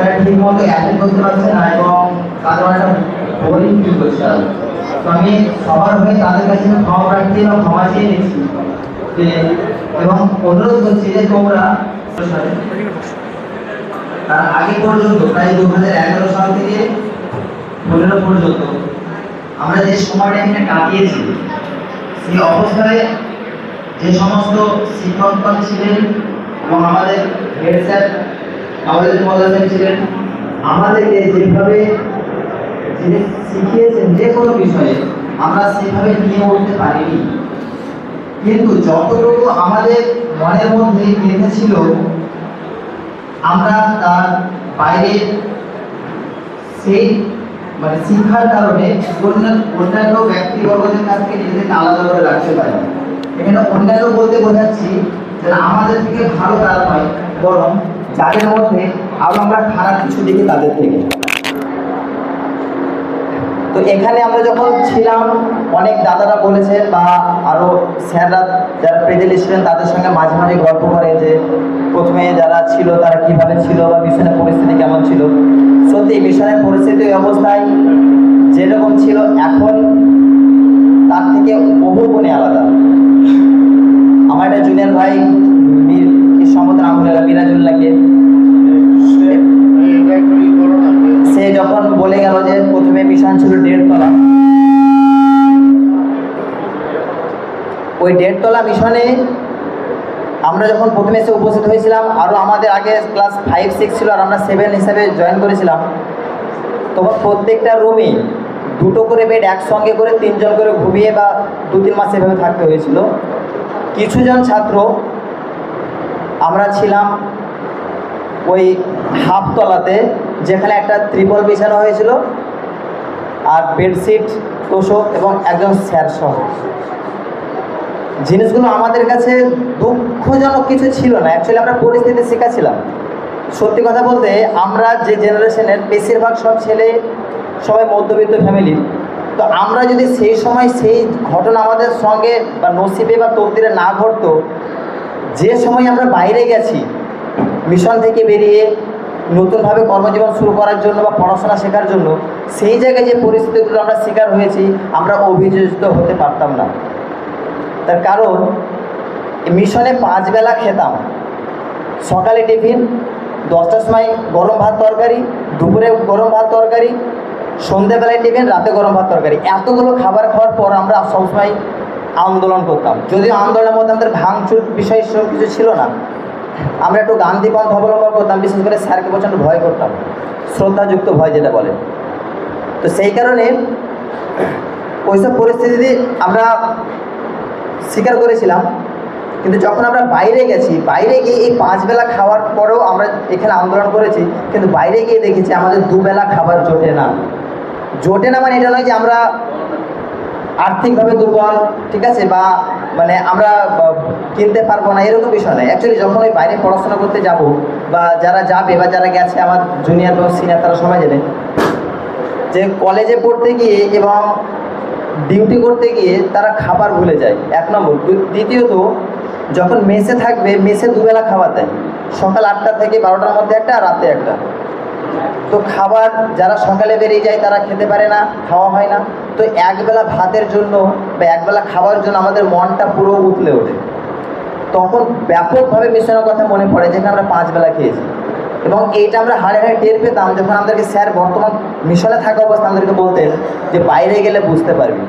তারা ঠিক মতো অ্যাটেন্ড করতে পারছে না এবং তাদের একটা বোরিং ফিল করছে তো আমি সবার হয়ে তাদের কাছে ক্ষমা প্রার্থী এবং ক্ষমা চেয়ে নিচ্ছি। এবং অনুরোধ করছি যে তোমরা তার আগে পর্যন্ত, প্রায় দু হাজার এগারো সাল থেকে পনেরো পর্যন্ত আমরা যে সময়টা এখানে কাটিয়েছি, সেই অবস্থায় যে সমস্ত শিক্ষকগণ ছিলেন এবং আমাদের হেড স্যার আমাদের মহাশয় ছিলেন আমাদেরকে যেভাবে যিনি শিখিয়েছেন যে কোনো বিষয়ে, আমরা সেভাবে নিয়ে উঠতে পারিনি। কিন্তু যতটুকু আমাদের মনের মধ্যে গেঁথেছিল আমরা তার বাইরে সেই মানে শিক্ষার কারণে অন্যান্য ব্যক্তিবর্গদের কাছ থেকে নিজেদেরকে আলাদা করে রাখতে পারি এখানে অন্যান্য বলতে বোঝাচ্ছি যে আমাদের থেকে ভালো তারা নয়, বরং যাদের মধ্যে আরও আমরা খারাপ কিছু দেখি, তাদের থেকে। তো এখানে আমরা যখন ছিলাম, অনেক দাদারা বলেছে বা আরও স্যাররা যারা প্রেজেন্ট ছিলেন তাদের সঙ্গে মাঝে মাঝে গল্প করে যে প্রথমে যারা ছিল, তারা কীভাবে ছিল বা মিশনের পরিস্থিতি কেমন ছিল। সত্যি মিশনের পরিস্থিতি অবস্থায় যেরকম ছিল, এখন তার থেকে বহু গুণে আলাদা। আমার একটা জুনিয়র ভাই মিরাজুল্লাহকে সে যখন বলে গেল যে প্রথমে মিশন ছিল দেড়তলা ওই দেড়তলা মিশনে আমরা যখন প্রথমে এসে উপস্থিত হয়েছিলাম আরও আমাদের আগে ক্লাস ফাইভ সিক্স ছিল, আর আমরা সেভেন হিসেবে জয়েন করেছিলাম, তখন প্রত্যেকটা রুমে দুটো করে বেড একসঙ্গে করে তিনজন করে ঘুমিয়ে বা দু তিন মাস এভাবে থাকতে হয়েছিল। কিছুজন ছাত্র আমরা ছিলাম ওই হাফতলাতে, যেখানে একটা ত্রিপল বিছানো হয়েছিল আর বেডশিট, তোষক এবং একজন স্যার সহ। জিনিসগুলো আমাদের কাছে দুঃখজনক কিছু ছিল না। অ্যাকচুয়ালি আমরা পরিস্থিতি শেখাছিলাম। সত্যি কথা বলতে, আমরা যে জেনারেশনের বেশিরভাগ সব ছেলে সবাই মধ্যবিত্ত ফ্যামিলির তো আমরা যদি সেই সময় সেই ঘটনা আমাদের সঙ্গে বা নসিবে বা তকদিরে না ঘটতো যে সময় আমরা বাইরে গেছি মিশন থেকে বেরিয়ে নতুনভাবে কর্মজীবন শুরু করার জন্য বা পড়াশোনা শেখার জন্য, সেই জায়গায় যে পরিস্থিতিগুলো আমরা শিকার হয়েছি, আমরা অভিযোজিত হতে পারতাম না। তার কারণ মিশনে পাঁচ বেলা খেতাম। সকালে টিফিন, দশটার সময় গরম ভাত তরকারি, দুপুরে গরম ভাত তরকারি, সন্ধ্যেবেলায় টিফিন, রাতে গরম ভাত তরকারি। এতগুলো খাবার খাওয়ার পর আমরা সবসময় আন্দোলন করতাম। যদিও আন্দোলনের মধ্যে আমাদের ভাঙচুর বিষয় সব কিছু ছিল না, আমরা একটু গান্ধী পন্থ অবলম্বন করতাম, বিশেষ করে স্যারকে প্রচণ্ড ভয় করতাম, শ্রদ্ধাযুক্ত ভয় যেটা বলে। তো সেই কারণে ওইসব পরিস্থিতিতে আমরা স্বীকার করেছিলাম, কিন্তু যখন আমরা বাইরে গেছি, বাইরে গিয়ে এই পাঁচ বেলা খাওয়ার পরেও আমরা এখানে আন্দোলন করেছি, কিন্তু বাইরে গিয়ে দেখেছি আমাদের দুবেলা খাবার জোটে না। জোটে না মানে এটা নয় যে আমরা আর্থিকভাবে দুর্বল, ঠিক আছে? বা মানে আমরা কিনতে পারব না, এরকম বিষয় নয়। অ্যাকচুয়ালি যখন ওই বাইরে পড়াশোনা করতে যাব, বা যারা যাবে, বা যারা গেছে, আমার জুনিয়র এবং সিনিয়র তারা সবাই জানে যে কলেজে পড়তে গিয়ে এবং ডিউটি করতে গিয়ে তারা খাবার ভুলে যায়। এক নম্বর। দ্বিতীয়ত, যখন মেসে থাকবে, মেসে দুবেলা খাবার দেয়। সকাল আটটা থেকে বারোটার মধ্যে একটা রাতে একটা। তো খাবার যারা সকালে বেরিয়ে যায়, তারা খেতে পারে না, খাওয়া হয় না। তো একবেলা ভাতের জন্য বা একবেলা খাওয়ার জন্য আমাদের মনটা পুরো উতলে ওঠে। তখন ব্যাপকভাবে মিশনের কথা মনে পড়ে যেখানে আমরা পাঁচ বেলা খেয়েছি। এবং এইটা আমরা হাড়ে হাড়ে টের পেতাম, যখন আমাদেরকে স্যার বর্তমান মিশনে থাকা অবস্থা আমাদেরকে বলতেন যে, বাইরে গেলে বুঝতে পারবি।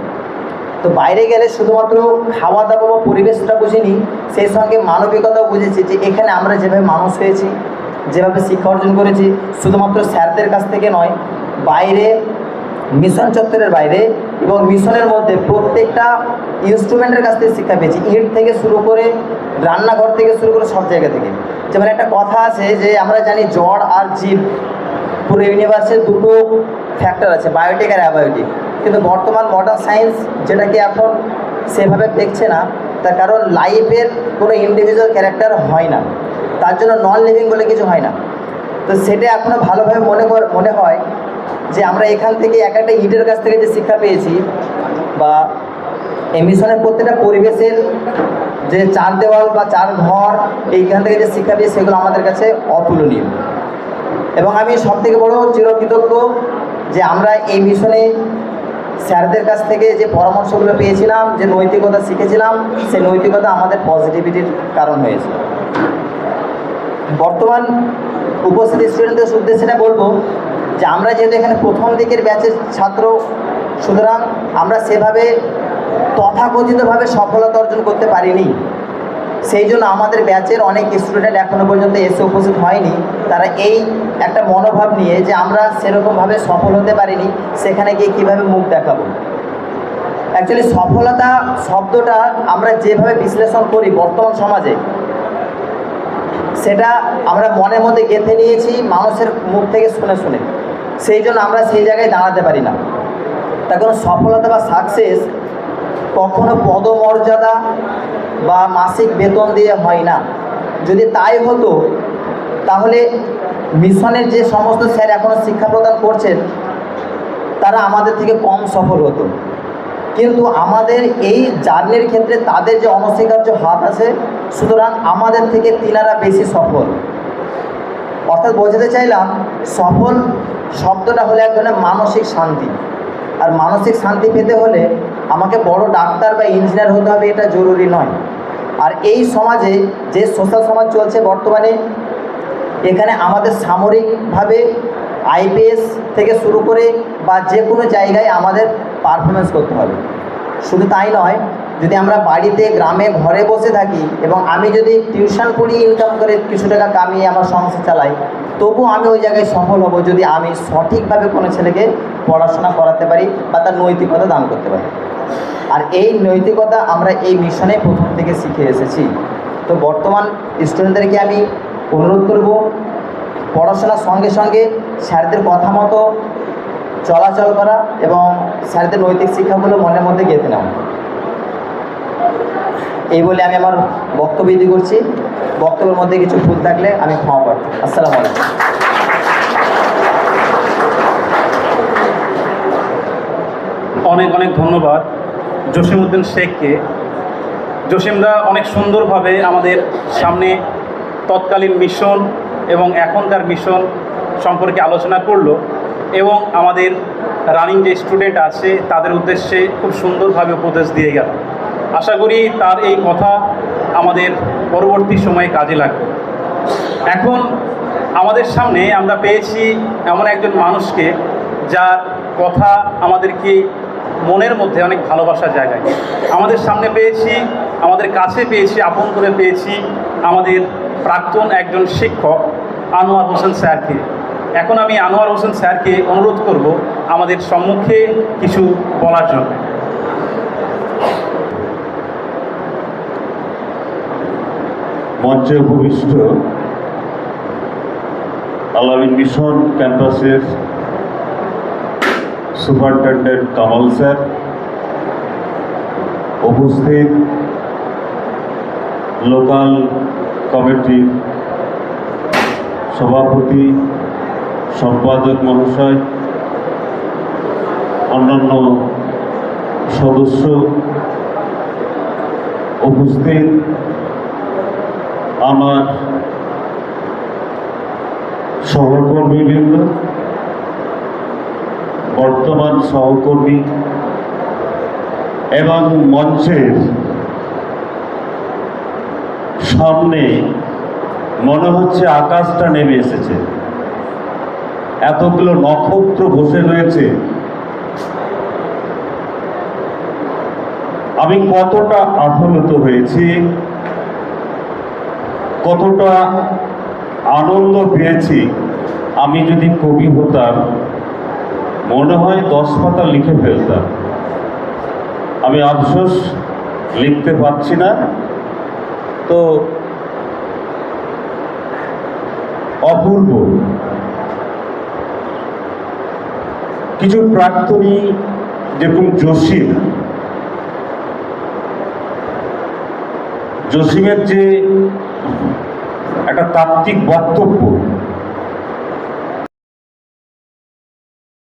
তো বাইরে গেলে শুধুমাত্র খাওয়া দাওয়া বা পরিবেশটা বুঝিনি, সেই সঙ্গে মানবিকতাও বুঝেছি যে, এখানে আমরা যেভাবে মানুষ হয়েছি যেভাবে শিক্ষা অর্জন করেছি, শুধুমাত্র স্যারদের কাছ থেকে নয়, বাইরে মিশন চত্বরের বাইরে এবং মিশনের মধ্যে প্রত্যেকটা ইনস্ট্রুমেন্টের কাছ থেকে শিক্ষা পেয়েছি। ইট থেকে শুরু করে রান্নাঘর থেকে শুরু করে সব জায়গা থেকে। যেমন একটা কথা আছে যে, আমরা জানি জ্বর আর জীব পুরো ইউনিভার্সে দুটো ফ্যাক্টর আছে বায়োটিক আর অ্যাবায়োটিক কিন্তু বর্তমান মডার্ন সায়েন্স যেটাকে এখন সেভাবে দেখছে না, তার কারণ লাইফের কোনো ইন্ডিভিজুয়াল ক্যারেক্টার হয় না। তার জন্য নন লিভিং বলে কিছু হয় না। তো সেটা এখনও ভালোভাবে মনে মনে হয় যে আমরা এখান থেকে এক একটা ইটের কাছ থেকে যে শিক্ষা পেয়েছি বা এই মিশনের প্রত্যেকটা পরিবেশের যে চার দেওয়াল বা চার ঘর এইখান থেকে যে শিক্ষা পেয়েছি, সেগুলো আমাদের কাছে অতুলনীয়। এবং আমি সব থেকে বড় চিরকৃতজ্ঞ যে আমরা এই মিশনে স্যারদের কাছ থেকে যে পরামর্শগুলো পেয়েছিলাম, যে নৈতিকতা শিখেছিলাম, সেই নৈতিকতা আমাদের পজিটিভিটির কারণ হয়েছে। বর্তমান উপস্থিত স্টুডেন্টদের উদ্দেশ্যে বলব যে আমরা যেহেতু এখানে প্রথম দিকের ব্যাচের ছাত্র, সুতরাং আমরা সেভাবে তথাকথিতভাবে সফলতা অর্জন করতে পারিনি। সেই জন্য আমাদের ব্যাচের অনেক স্টুডেন্ট এখনও পর্যন্ত এসে উপস্থিত হয়নি। তারা এই একটা মনোভাব নিয়ে যে আমরা সেরকমভাবে সফল হতে পারিনি, সেখানে গিয়ে কীভাবে মুখ দেখাবো? অ্যাকচুয়ালি সফলতা শব্দটা আমরা যেভাবে বিশ্লেষণ করি বর্তমান সমাজে সেটা আমরা মনের মধ্যে গেঁথে নিয়েছি, মানুষের মুখ থেকে শুনে শুনে। সেই জন্য আমরা সেই জায়গায় দাঁড়াতে পারি না। তার কোনো সফলতা বা সাকসেস কখনো পদমর্যাদা বা মাসিক বেতন দিয়ে হয় না। যদি তাই হতো, তাহলে মিশনের যে সমস্ত স্যার এখনও শিক্ষা প্রদান করছেন, তারা আমাদের থেকে কম সফল হতো। কিন্তু আমাদের এই জার্নির ক্ষেত্রে তাদের যে অনস্বীকার্য হাত আছে সুতরাং আমাদের থেকে তিনারা বেশি সফল। অর্থাৎ বোঝাতে চাইলাম, সফল শব্দটা হলো এক ধরনের মানসিক শান্তি। আর মানসিক শান্তি পেতে হলে আমাকে বড় ডাক্তার বা ইঞ্জিনিয়ার হতে হবে, এটা জরুরি নয়। আর এই সমাজে যে সোশ্যাল সমাজ চলছে বর্তমানে, এখানে আমাদের সামরিকভাবে আইপিএস থেকে শুরু করে বা যে কোনো জায়গায় আমাদের পারফরমেন্স করতে হবে। শুধু তাই নয় যদি আমরা বাড়িতে, গ্রামে, ঘরে বসে থাকি এবং আমি যদি টিউশন পড়ি ইনকাম করে কিছু টাকা কামিয়ে আমার সংসার চালাই তবু আমি ওই জায়গায় সফল হব যদি আমি সঠিকভাবে কোনো ছেলেকে পড়াশোনা করাতে পারি বা তার নৈতিকতা দান করতে পারি। আর এই নৈতিকতা আমরা এই মিশনে প্রথম থেকে শিখে এসেছি। তো বর্তমান স্টুডেন্টদেরকে আমি অনুরোধ করব, পড়াশোনার সঙ্গে সঙ্গে স্যারদের কথা মতো চলাচল করা এবং স্যারদের নৈতিক শিক্ষাগুলো মনের মধ্যে গেঁথে নেওয়া। এই বলে আমি আমার বক্তব্য করছি। বক্তব্যের মধ্যে কিছু ভুল থাকলে আমি ক্ষমা প্রার্থী। আসসালামু আলাইকুম। অনেক অনেক ধন্যবাদ জসিমউদ্দিন শেখকে। জসিমরা অনেক সুন্দরভাবে আমাদের সামনে তৎকালীন মিশন এবং এখনকার মিশন সম্পর্কে আলোচনা করল এবং আমাদের রানিং যে স্টুডেন্ট আছে তাদের উদ্দেশ্যে খুব সুন্দরভাবে উপদেশ দিয়ে গেল। আশা করি তার এই কথা আমাদের পরবর্তী সময়ে কাজে লাগবে। এখন আমাদের সামনে আমরা পেয়েছি এমন একজন মানুষকে যার কথা আমাদেরকে মনের মধ্যে অনেক ভালোবাসার জায়গায় আমাদের সামনে পেয়েছি, আমাদের কাছে পেয়েছি, আপন করে পেয়েছি আমাদের প্রাক্তন একজন শিক্ষক আনোয়ার হোসেন স্যারকে। এখন আমি আনোয়ার হোসেন স্যারকে অনুরোধ করব আমাদের সম্মুখে কিছু বলার জন্য। মঞ্চে উপবিষ্ট আলামিন মিশন ক্যাম্পাসের সুপারিনটেন্ডেন্ট কামাল স্যার উপস্থিত লোকাল কমিটির সভাপতি, সম্পাদক মহাশয়, অন্যান্য সদস্য উপস্থিত আমার সহকর্মীবৃন্দ, বর্তমান সহকর্মী এবং মঞ্চের সামনে মনে হচ্ছে আকাশটা নেমে এসেছে। এতগুলো নক্ষত্র বসে রয়েছে। আমি কতটা আহ্লাদ হয়েছি? কতটা আনন্দ পেয়েছি, আমি যদি কবি হতাম, মনে হয় দশ পাতা লিখে ফেলতাম। আমি আফসোস লিখতে পারছি না। তো অপূর্ব। কিছু প্রাক্তনী, যেরকম জসিম, জসিমের যে একটা তাত্ত্বিক বক্তব্য।